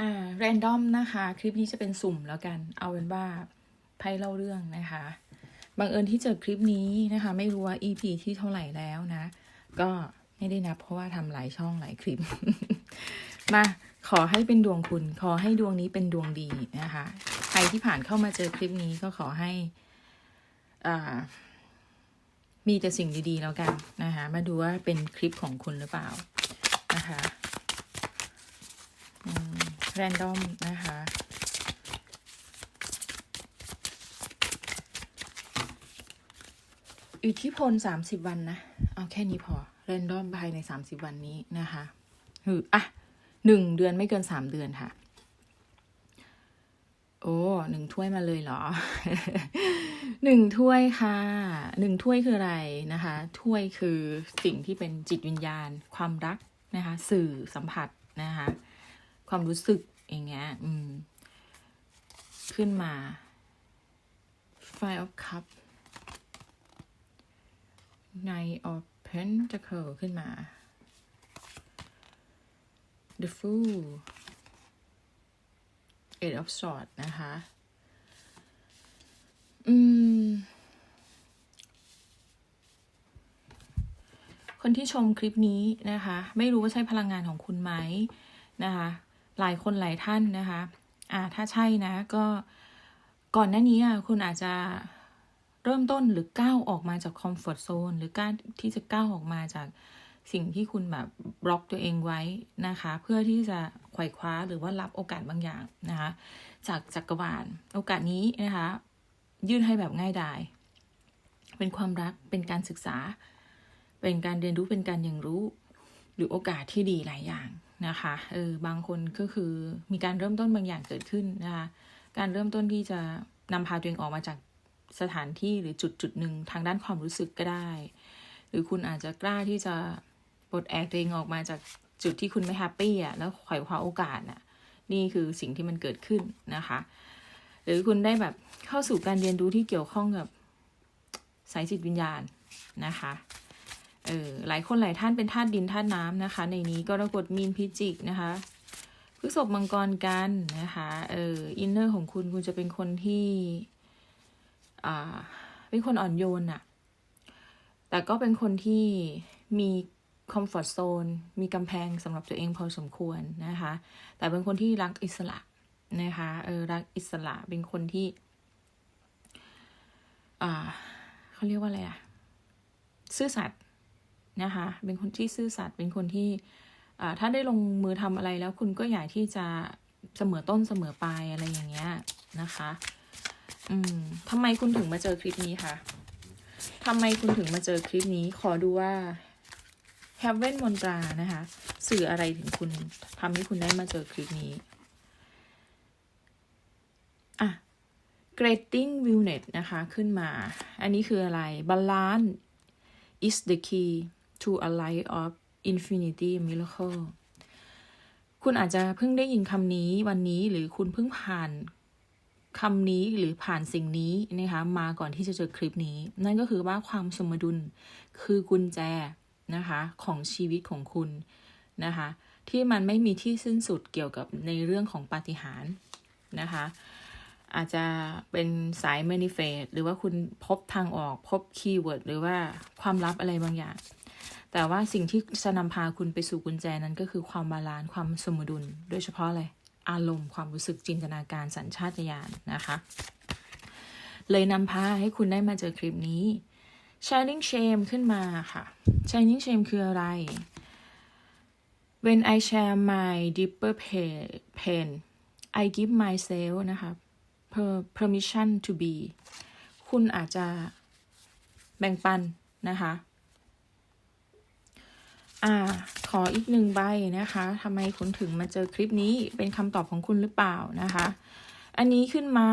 อ่าแรนดอมนะคะ คลิปนี้จะเป็นสุ่มแล้วกัน เอาเป็นว่าไพ่เล่าเรื่องนะคะบังเอิญที่เจอคลิปนี้นะคะ ไม่รู้ว่า EP ที่เท่าไหร่แล้วนะ ก็ไม่ได้นับเพราะว่าทำหลายช่องหลายคลิป มาขอให้เป็นดวงคุณ ขอให้ดวงนี้เป็นดวงดีนะคะ ใครที่ผ่านเข้ามาเจอคลิปนี้ก็ขอให้อ่ามีแต่สิ่งดีๆแล้วกันนะคะ มาดูว่าเป็นคลิปของคุณหรือเปล่านะคะ แรนดอมนะคะ อิทธิพลสามสิบวันนะ เอาแค่นี้พอ แรนดอมภายในสามสิบวันนี้นะคะคืออะหนึ่งเดือนไม่เกินสามเดือนค่ะ โอ้หนึ่งถ้วยมาเลยเหรอหนึ่งถ้วยค่ะหนึ่งถ้วยคืออะไรนะคะ ถ้วยคือสิ่งที่เป็นจิตวิญญาณ ความรักนะคะ สื่อสัมผัสนะคะ ความรู้สึกอย่างเงี้ยอืม ขึ้นมา Five of Cup Knight of Pentacle ขึ้นมา The Fool Eight of Swords นะคะ อืม คนที่ชมคลิปนี้นะคะ ไม่รู้ว่าใช่พลังงานของคุณไหมนะคะ หลายคนหลายท่านนะคะอ่าถ้าใช่นะก็ก่อนหน้านี้อะคุณอาจจะเริ่มต้นหรือก้าวออกมาจากคอมฟอร์ทโซนหรือการที่จะก้าวออกมาจากสิ่งที่คุณแบบบล็อกตัวเองไว้นะคะ เพื่อที่จะไขว่คว้าหรือว่ารับโอกาสบางอย่างนะคะ จากจักรวาลโอกาสนี้นะคะ ยื่นให้แบบง่ายดาย เป็นความรักเป็นการศึกษา เป็นการเรียนรู้เป็นการเรียนรู้ หรือโอกาสที่ดีหลายอย่าง นะคะเออบางคนก็คือมีการเริ่มต้นบางอย่างเกิดขึ้นนะคะการเริ่มต้นที่จะนำพาตัวเองออกมาจากสถานที่หรือจุดจุดหนึ่งทางด้านความรู้สึกก็ได้ หรือคุณอาจจะกล้าที่จะปลดแอกตัวเองออกมาจากจุดที่คุณไม่แฮปปี้อะแล้วขวายคว้าโอกาสน่ะนี่คือสิ่งที่มันเกิดขึ้นนะคะ หรือคุณได้แบบเข้าสู่การเรียนรู้ที่เกี่ยวข้องกับสายจิตวิญญาณนะคะ เออหลายคนหลายท่านเป็นธาตุดินธาตุน้ำนะคะ ในนี้ก็รากฏมีนพิจิกนะคะพฤษภมังกรกันนะคะเอออินเนอร์ของคุณคุณจะเป็นคนที่อ่าเป็นคนอ่อนโยนอะแต่ก็เป็นคนที่มีคอมฟอร์ทโซนมีกำแพงสำหรับตัวเองพอสมควรนะคะ แต่เป็นคนที่รักอิสระนะคะเออรักอิสระเป็นคนที่ อ่าเขาเรียกว่าอะไรอะซื่อสัตย์ นะคะ เป็นคนที่ซื่อสัตย์ เป็นคนที่ถ้าได้ลงมือทำอะไรแล้วคุณก็อยากที่จะเสมอต้นเสมอปลายอะไรอย่างเงี้ยนะคะ อืมทำไมคุณถึงมาเจอคลิปนี้คะทำไมคุณถึงมาเจอคลิปนี้ ขอดูว่า h e a v e n มนตรานะคะ สื่ออะไรถึงคุณทำให้คุณได้มาเจอคลิปนี้อะ Grading Wellness นะคะ ขึ้นมา อันนี้คืออะไร Balance is the key to a life of infinity miracle คุณอาจจะเพิ่งได้ยินคำนี้วันนี้หรือคุณเพิ่งผ่านคำนี้หรือผ่านสิ่งนี้นะคะมาก่อนที่จะเจอคลิปนี้ นั่นก็คือว่าความสมดุลคือกุญแจนะคะของชีวิตของคุณนะคะที่มันไม่มีที่สิ้นสุดเกี่ยวกับในเรื่องของปาฏิหาริย์นะคะอาจจะเป็นสาย manifest หรือว่าคุณพบทางออกพบคีย์เวิร์ดหรือว่าความลับอะไรบางอย่าง แต่ว่าสิ่งที่จะนำพาคุณไปสู่กุญแจนั้นก็คือความบาลานซ์ความสมดุล โดยเฉพาะอะไรอารมณ์ความรู้สึกจินตนาการสัญชาตญาณนะคะ เลยนำพาให้คุณได้มาเจอคลิปนี้ shining shame ขึ้นมาค่ะ shining shame คืออะไร when I share my deeper pain I give myself นะคะ permission to be คุณอาจจะแบ่งปันนะคะ อ่า ขออีกหนึ่งใบนะคะทำไมคุณถึงมาเจอคลิปนี้เป็นคำตอบของคุณหรือเปล่านะคะ อันนี้ขึ้นมา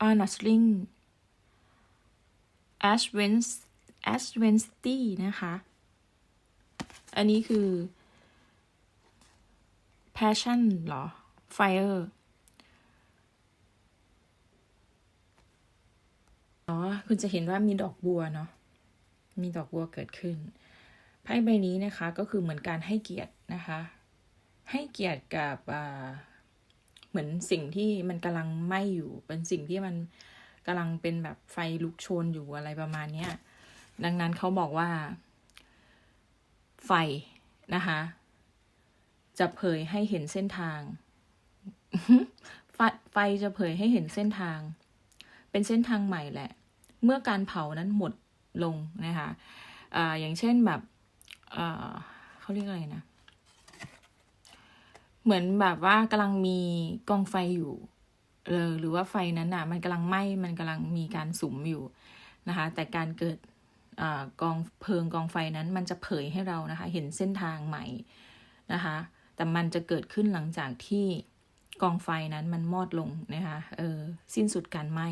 อานัสลิง Ash Wens Ash Wednesday นะคะ อันนี้คือ passion เหรอ fire อ๋อ คุณจะเห็นว่ามีดอกบัวเนาะ มีดอกบัวเกิดขึ้น ไพ่ใบนี้นะคะก็คือเหมือนการให้เกียรตินะคะ ให้เกียรติกับเหมือนสิ่งที่มันกำลังไหม้อยู่ เป็นสิ่งที่มันกำลังเป็นแบบไฟลุกโชนอยู่อะไรประมาณเนี้ยดังนั้นเขาบอกว่า ไฟนะคะ จะเผยให้เห็นเส้นทางไฟจะเผยให้เห็นเส้นทาง เป็นเส้นทางใหม่แหละ เมื่อการเผานั้นหมด ลงนะคะอ่าอย่างเช่นแบบอ่าเขาเรียกอะไรนะ เหมือนแบบว่ากำลังมีกองไฟอยู่เออหรือว่าไฟนั้นอะ มันกำลังไหม้มันกำลังมีการสุมอยู่นะคะ แต่การเกิดอากองเพลิงกองไฟนั้น มันจะเผยให้เรานะคะ เห็นเส้นทางใหม่นะคะ แต่มันจะเกิดขึ้นหลังจากที่กองไฟนั้นมันมอดลงนะคะ เออ สิ้นสุดการไหม้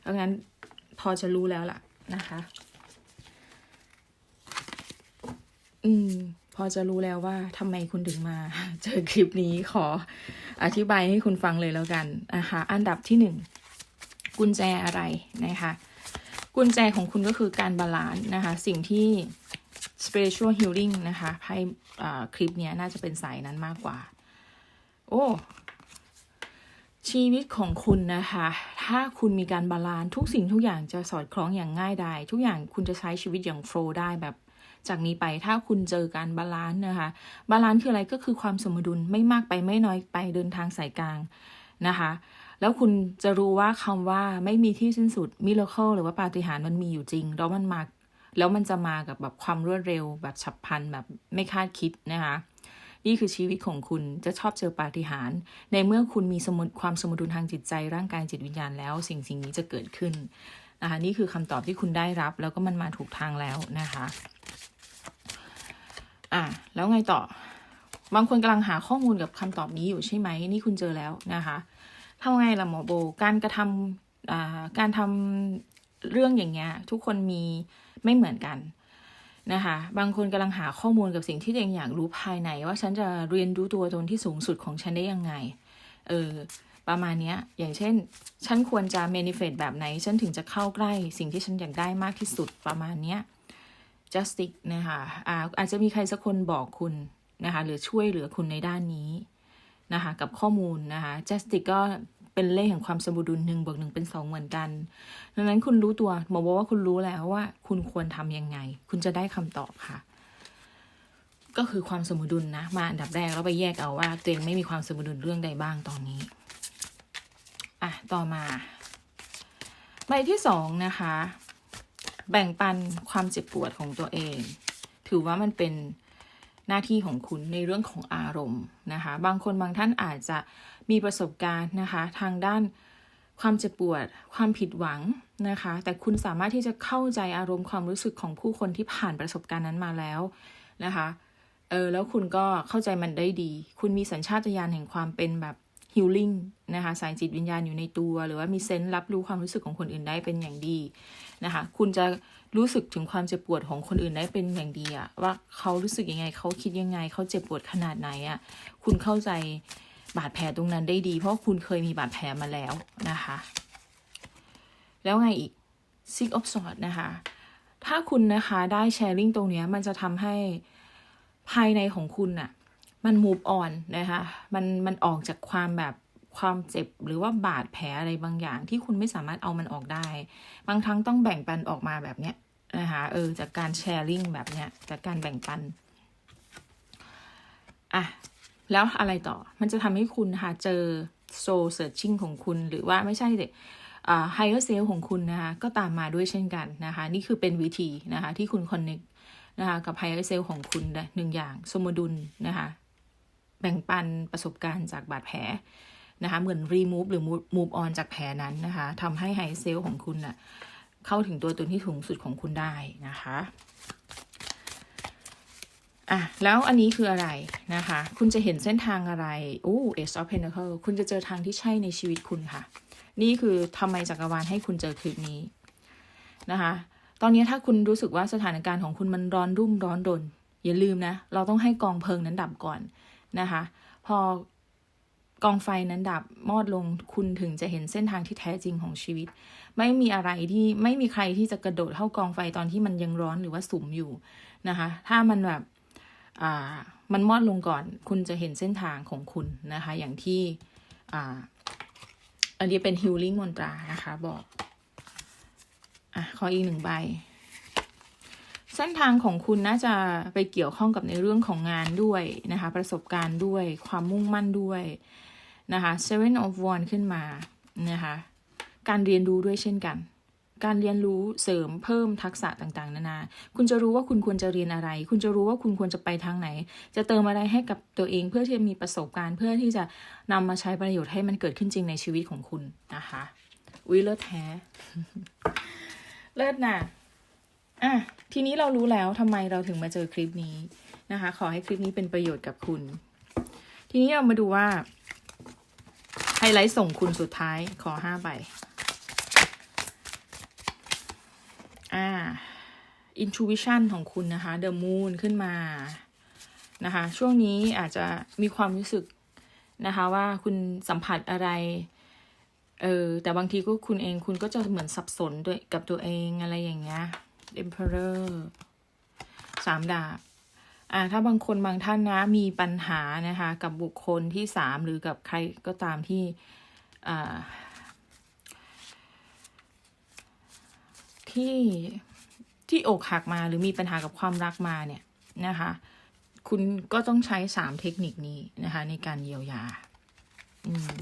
เพราะงั้นพอจะรู้แล้วล่ะนะคะ อืม พอจะรู้แล้วว่าทำไมคุณถึงมา เจอคลิปนี้ขออธิบายให้คุณฟังเลยแล้วกันนะคะอันดับที่หนึ่งกุญแจอะไรนะคะ กุญแจของคุณก็คือการบาลานซ์นะคะ สิ่งที่ spiritual healing นะคะไพ่คลิปนี้น่าจะเป็นสายนั้นมากกว่า โอ้ชีวิตของคุณนะคะ ถ้าคุณมีการบาลานซ์ทุกสิ่งทุกอย่างจะสอดคล้องอย่างง่ายดาย ทุกอย่างคุณจะใช้ชีวิตอย่างโฟล์ได้แบบ จากนี้ไปถ้าคุณเจอการบาลานซ์นะคะ บาลานซ์คืออะไรก็คือความสมดุลไม่มากไปไม่น้อยไปเดินทางสายกลางนะคะ แล้วคุณจะรู้ว่าคำว่าไม่มีที่สิ้นสุดมิราเคิลหรือว่าปาฏิหาริย์มันมีอยู่จริง แล้วมันมาแล้วมันจะมากับแบบความรวดเร็วแบบฉับพลันแบบไม่คาดคิดนะคะนี่คือชีวิตของคุณจะชอบเจอปาฏิหาริย์ในเมื่อคุณมีสมดความสมดุลทางจิตใจร่างกายจิตวิญญาณแล้ว สิ่งสิ่งนี้จะเกิดขึ้นนะคะนี่คือคำตอบที่คุณได้รับ แล้วก็มันมาถูกทางแล้วนะคะ อะแล้วไงต่อ บางคนกำลังหาข้อมูลกับคำตอบนี้อยู่ใช่ไหมนี่คุณเจอแล้วนะคะทำไงล่ะหมอโบ การกระทำการทำเรื่องอย่างเงี้ยทุกคนมีไม่เหมือนกันนะคะบางคนกำลังหาข้อมูลกับสิ่งที่ตัวเองอยากรู้ภายใน ว่าฉันจะเรียนรู้ตัวตนที่สูงสุดของฉันได้ยังไง เออ ประมาณเนี้ยอย่างเช่น ฉันควรจะ manifest แบบไหน ฉันถึงจะเข้าใกล้ สิ่งที่ฉันอยากได้มากที่สุดประมาณเนี้ย justice นะคะอาอาจจะมีใครสักคนบอกคุณนะคะหรือช่วยเหลือคุณในด้านนี้นะคะกับข้อมูลนะคะ justice ก็เป็นเลขแห่งความสมดุลหนึ่งบวกหนึ่งเป็นสองเหมือนกัน ดังนั้นคุณรู้ตัวหมอบอกว่าคุณรู้แล้วว่า คุณควรทำยังไง คุณจะได้คำตอบค่ะ ก็คือความสมดุลนะ มาอันดับแรกแล้วไปแยกเอาว่าตัวเองไม่มีความสมดุลเรื่องใดบ้างตอนนี้ อะ ต่อมา ใบที่สองนะคะ แบ่งปันความเจ็บปวดของตัวเอง ถือว่ามันเป็นหน้าที่ของคุณในเรื่องของอารมณ์นะคะ บางคนบางท่านอาจจะมีประสบการณ์นะคะ ทางด้านความเจ็บปวด ความผิดหวังนะคะ แต่คุณสามารถที่จะเข้าใจอารมณ์ความรู้สึกของผู้คนที่ผ่านประสบการณ์นั้นมาแล้วนะคะ เออแล้วคุณก็เข้าใจมันได้ดี คุณมีสัญชาตญาณแห่งความเป็นแบบ ฮิลลิ่งนะคะสายจิตวิญญาณอยู่ในตัว หรือว่ามีเซนส์รับรู้ความรู้สึกของคนอื่นได้เป็นอย่างดีนะคะ คุณจะรู้สึกถึงความเจ็บปวดของคนอื่นได้เป็นอย่างดีอะว่าเขารู้สึกยังไงเขาคิดยังไงเขาเจ็บปวดขนาดไหนอะคุณเข้าใจบาดแผลตรงนั้นได้ดี เพราะคุณเคยมีบาดแผลมาแล้วนะคะ แล้วไงอีก six of swords นะคะ ถ้าคุณนะคะได้แชร์ลิงตรงนี้มันจะทำให้ภายในของคุณน่ะ มัน move on นะคะมันมันออกจากความแบบความเจ็บหรือว่าบาดแผลอะไรบางอย่างที่คุณไม่สามารถเอามันออกได้ บางครั้งต้องแบ่งปันออกมาแบบเนี้ยนะคะเออจากการแชร์ลิงแบบเนี้ยจากการแบ่งปันอะแล้วอะไรต่อมันจะทำให้คุณนะคะเจอ soul searching ของคุณหรือว่าไม่ใช่สิอ่า higher self ของคุณนะคะก็ตามมาด้วยเช่นกันนะคะ นี่คือเป็นวิธีนะคะที่คุณ connect นะคะกับ higher self ของคุณหนึ่งอย่าง สมดุลนะคะ แบ่งปันประสบการณ์จากบาดแผลนะคะเหมือน remove หรือ move on จากแผลนั้นนะคะทำให้ higher self ของคุณน่ะเข้าถึงตัวตนที่สูงสุดของคุณได้นะคะอะแล้วอันนี้คืออะไรนะคะ คุณจะเห็นเส้นทางอะไรอู้ Ace of Pentacles คุณจะเจอทางที่ใช่ในชีวิตคุณค่ะ นี่คือทำไมจักรวาลให้คุณเจอคลิปนี้นะคะ ตอนนี้ถ้าคุณรู้สึกว่าสถานการณ์ของคุณมันร้อนรุ่มร้อนรนอย่าลืมนะ เราต้องให้กองเพลิงนั้นดับก่อน นะคะ พอกองไฟนั้นดับมอดลงคุณถึงจะเห็นเส้นทางที่แท้จริงของชีวิต ไม่มีอะไรที่ไม่มีใครที่จะกระโดดเข้ากองไฟตอนที่มันยังร้อนหรือว่าสุมอยู่นะคะ ถ้ามันแบบอ่ามันมอดลงก่อน คุณจะเห็นเส้นทางของคุณนะคะ อย่างที่อ่าอันนี้เป็น healing mantra นะคะ บอกอะขออีกหนึ่งใบ เส้นทางของคุณน่าจะไปเกี่ยวข้องกับในเรื่องของงานด้วยนะคะ ประสบการณ์ด้วยความมุ่งมั่นด้วยนะคะ seven of wands ขึ้นมานะคะ การเรียนรู้ด้วยเช่นกัน การเรียนรู้เสริมเพิ่มทักษะต่างๆ นานา คุณจะรู้ว่าคุณควรจะเรียนอะไร คุณจะรู้ว่าคุณควรจะไปทางไหน จะเติมอะไรให้กับตัวเองเพื่อที่จะมีประสบการณ์เพื่อที่จะนำมาใช้ประโยชน์ให้มันเกิดขึ้นจริงในชีวิตของคุณนะคะอุ้ยเลิศแท้ เลิศน่ะ อะทีนี้เรารู้แล้วทำไมเราถึงมาเจอคลิปนี้นะคะ ขอให้คลิปนี้เป็นประโยชน์กับคุณ ทีนี้เรามาดูว่าไฮไลท์ส่งคุณสุดท้ายขอห้าใบอ่า intuition ของคุณนะคะ the moon ขึ้นมานะคะ ช่วงนี้อาจจะมีความรู้สึกนะคะ ว่าคุณสัมผัสอะไร เออแต่บางทีก็คุณเองคุณก็จะเหมือนสับสนด้วยกับตัวเองอะไรอย่างเงี้ย emperor สามดาบอ่าถ้าบางคนบางท่านนะมีปัญหานะคะกับบุคคลที่สามหรือกับใครก็ตามที่อ่าที่ที่อกหักมาหรือมีปัญหากับความรักมาเนี่ยนะคะคุณก็ต้องใช้สามเทคนิคนี้นะคะในการเยียวยาอืม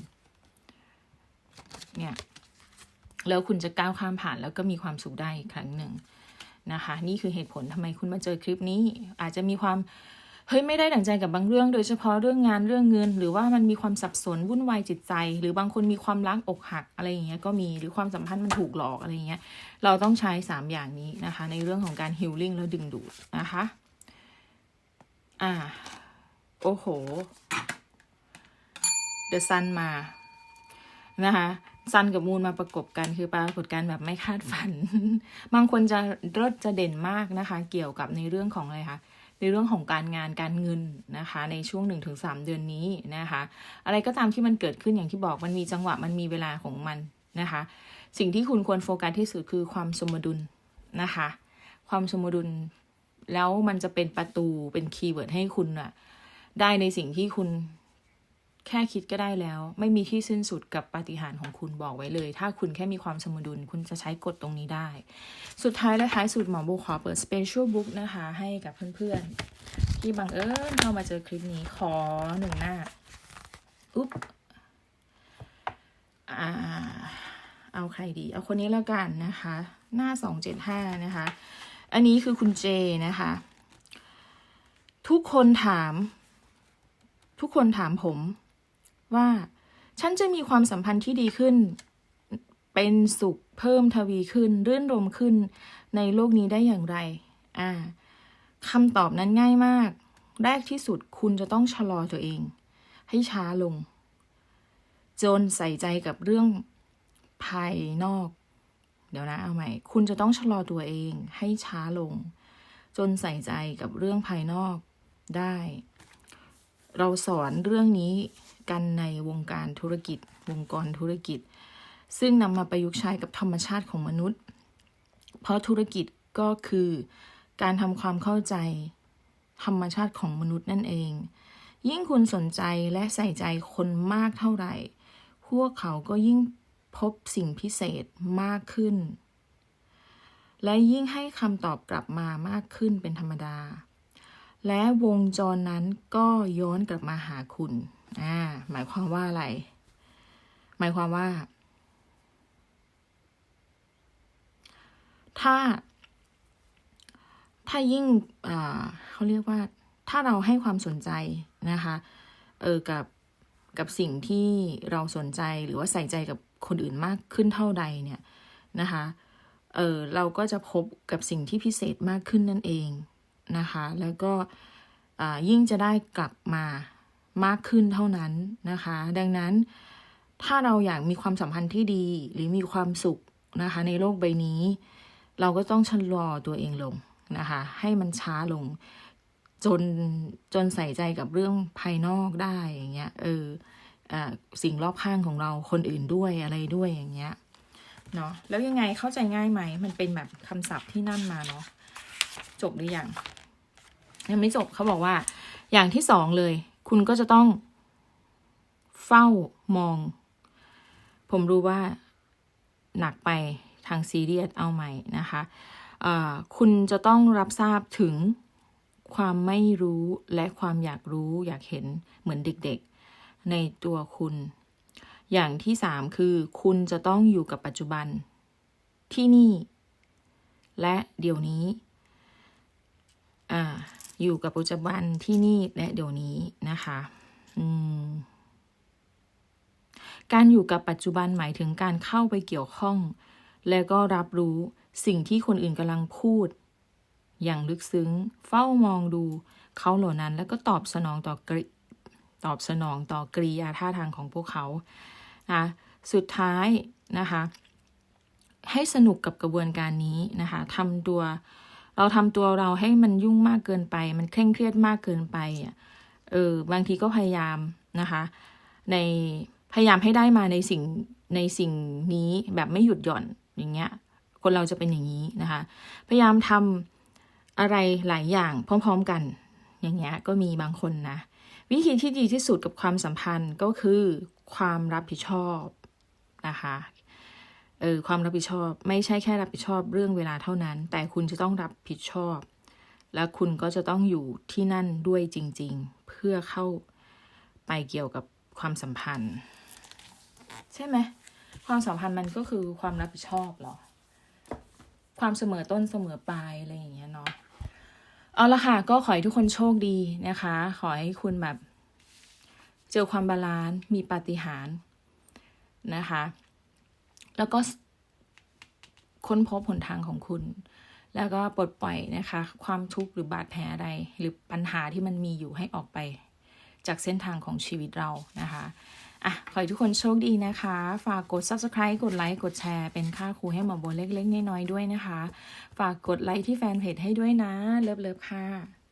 เนี่ยแล้วคุณจะก้าวข้ามผ่านแล้วก็มีความสุขได้อีกครั้งหนึ่ง นะคะ นี่คือเหตุผลทำไมคุณมาเจอคลิปนี้ อาจจะมีความเฮ้ยไม่ได้ดั่งใจกับบางเรื่อง โดยเฉพาะเรื่องงานเรื่องเงิน หรือว่ามันมีความสับสนวุ่นวายจิตใจ หรือบางคนมีความรักอกหักอะไรอย่างเงี้ยก็มีหรือความสัมพันธ์มันถูกหลอกอะไรอย่างเงี้ยเราต้องใช้สามอย่างนี้นะคะ ในเรื่องของการฮิลลิ่งแล้วดึงดูดนะคะอ่าโอ้โห The Sun มานะคะ ซันกับมูนมาประกบกันคือปรากฏการณ์แบบไม่คาดฝัน บางคนจะเลิศจะเด่นมากนะคะ เกี่ยวกับในเรื่องของอะไรคะในเรื่องของการงานการเงินนะคะ ในช่วง 1-3 เดือนนี้นะคะ อะไรก็ตามที่มันเกิดขึ้นอย่างที่บอกมันมีจังหวะมันมีเวลาของมันนะคะ สิ่งที่คุณควรโฟกัสที่สุดคือความสมดุลนะคะ ความสมดุลแล้วมันจะเป็นประตูเป็นคีย์เวิร์ดให้คุณอะได้ในสิ่งที่คุณ แค่คิดก็ได้แล้ว ไม่มีที่สิ้นสุดกับปาฏิหาริย์ของคุณบอกไว้เลย ถ้าคุณแค่มีความสมดุลคุณจะใช้กฎตรงนี้ได้ สุดท้ายและท้ายสุดหมอโบขอเปิด special book นะคะให้กับเพื่อนๆ ที่บังเอิญเข้ามาเจอคลิปนี้ขอหนึ่งหน้าอุ๊บอ่าเอาใครดี เอาคนนี้แล้วกันนะคะ หน้าสองเจ็ดห้านะคะ อันนี้คือคุณเจนะคะ ทุกคนถาม ทุกคนถามผม ว่า ฉันจะมีความสัมพันธ์ที่ดีขึ้น เป็นสุขเพิ่มทวีขึ้น รื่นรมขึ้นในโลกนี้ได้อย่างไร อ่าคำตอบนั้นง่ายมาก แรกที่สุดคุณจะต้องชะลอตัวเอง ให้ช้าลง จนใส่ใจกับเรื่องภายนอก เดี๋ยวนะเอาใหม่ คุณจะต้องชะลอตัวเอง ให้ช้าลง จนใส่ใจกับเรื่องภายนอกได้ เราสอนเรื่องนี้ กันในวงการธุรกิจ วงกรธุรกิจ ซึ่งนำมาประยุกต์ใช้กับธรรมชาติของมนุษย์ เพราะธุรกิจก็คือการทำความเข้าใจธรรมชาติของมนุษย์นั่นเอง ยิ่งคุณสนใจและใส่ใจคนมากเท่าไหร่ พวกเขาก็ยิ่งพบสิ่งพิเศษมากขึ้น และยิ่งให้คำตอบกลับมามากขึ้นเป็นธรรมดา และวงจรนั้นก็ย้อนกลับมาหาคุณ อ่า หมายความว่าอะไร หมายความว่า ถ้า ถ้ายิ่งเขาเรียกว่า ถ้าเราให้ความสนใจนะคะ เออ กับ กับสิ่งที่เราสนใจหรือว่าใส่ใจกับคนอื่นมากขึ้นเท่าใดเนี่ยนะคะ เออเราก็จะพบกับสิ่งที่พิเศษมากขึ้นนั่นเองนะคะ แล้วก็ยิ่งจะได้กลับมา มากขึ้นเท่านั้นนะคะ ดังนั้นถ้าเราอยากมีความสัมพันธ์ที่ดีหรือมีความสุขนะคะ ในโลกใบนี้ เราก็ต้องชะลอตัวเองลงนะคะ ให้มันช้าลง จนจนใส่ใจกับเรื่องภายนอกได้อย่างเงี้ยเอออสิ่งรอบข้างของเราคนอื่นด้วยอะไรด้วยอย่างเงี้ยเนาะแล้วยังไงเข้าใจง่ายไหม มันเป็นแบบคำศัพท์ที่นั่นมาเนาะจบหรือยังยังไม่จบเขาบอกว่า อย่างที่สองเลย คุณก็จะต้องเฝ้ามอง ผมรู้ว่าหนักไปทางซีเรียสเอาใหม่นะคะคุณจะต้องรับทราบถึงความไม่รู้และความอยากรู้อยากเห็นเหมือนเด็กๆ ในตัวคุณ อย่างที่สามคือคุณจะต้องอยู่กับปัจจุบันที่นี่ และเดี๋ยวนี้ อ่า อยู่กับปัจจุบันที่นี่และเดี๋ยวนี้นะคะอืมการอยู่กับปัจจุบันหมายถึงการเข้าไปเกี่ยวข้อง และก็รับรู้สิ่งที่คนอื่นกำลังพูด อย่างลึกซึ้ง เฝ้ามองดูเขาเหล่านั้น แล้วก็ตอบสนองต่อกริตอบสนองต่อกริยาท่าทางของพวกเขานะสุดท้ายนะคะ ให้สนุกกับกระบวนการนี้นะคะทำตัว เราทำตัวเราให้มันยุ่งมากเกินไป มันเคร่งเครียดมากเกินไปอะเออบางทีก็พยายามนะคะ ในพยายามให้ได้มาในสิ่งในสิ่งนี้แบบไม่หยุดหย่อนอย่างเงี้ย คนเราจะเป็นอย่างนี้นะคะ พยายามทำอะไรหลายอย่างพร้อม ๆกัน อย่างเงี้ยก็มีบางคนนะวิธีที่ดีที่สุดกับความสัมพันธ์ก็คือความรับผิดชอบนะคะ เออความรับผิดชอบไม่ใช่แค่รับผิดชอบเรื่องเวลาเท่านั้น แต่คุณจะต้องรับผิดชอบ และคุณก็จะต้องอยู่ที่นั่นด้วยจริง ๆ เพื่อเข้าไปเกี่ยวกับความสัมพันธ์ ใช่ไหมความสัมพันธ์มันก็คือความรับผิดชอบหรอ ความเสมอต้นเสมอปลายอะไรอย่างเงี้ยเนาะเอาละค่ะ ก็ขอให้ทุกคนโชคดีนะคะ ขอให้คุณแบบ เจอความบาลานซ์มีปาฏิหาริย์นะคะ แล้วก็ค้นพบหนทางของคุณ แล้วก็ปลดปล่อยนะคะ ความทุกข์หรือบาดแผลอะไรหรือปัญหาที่มันมีอยู่ให้ออกไป จากเส้นทางของชีวิตเรานะคะอะขอให้ทุกคนโชคดีนะคะ ฝากกด subscribe กดไลค์ กดแชร์ เป็นค่าครูให้หมอโบเล็กๆ น้อยๆ ด้วยนะคะ ฝากกดไลค์ที่แฟนเพจให้ด้วยนะ เลิฟๆ ค่ะ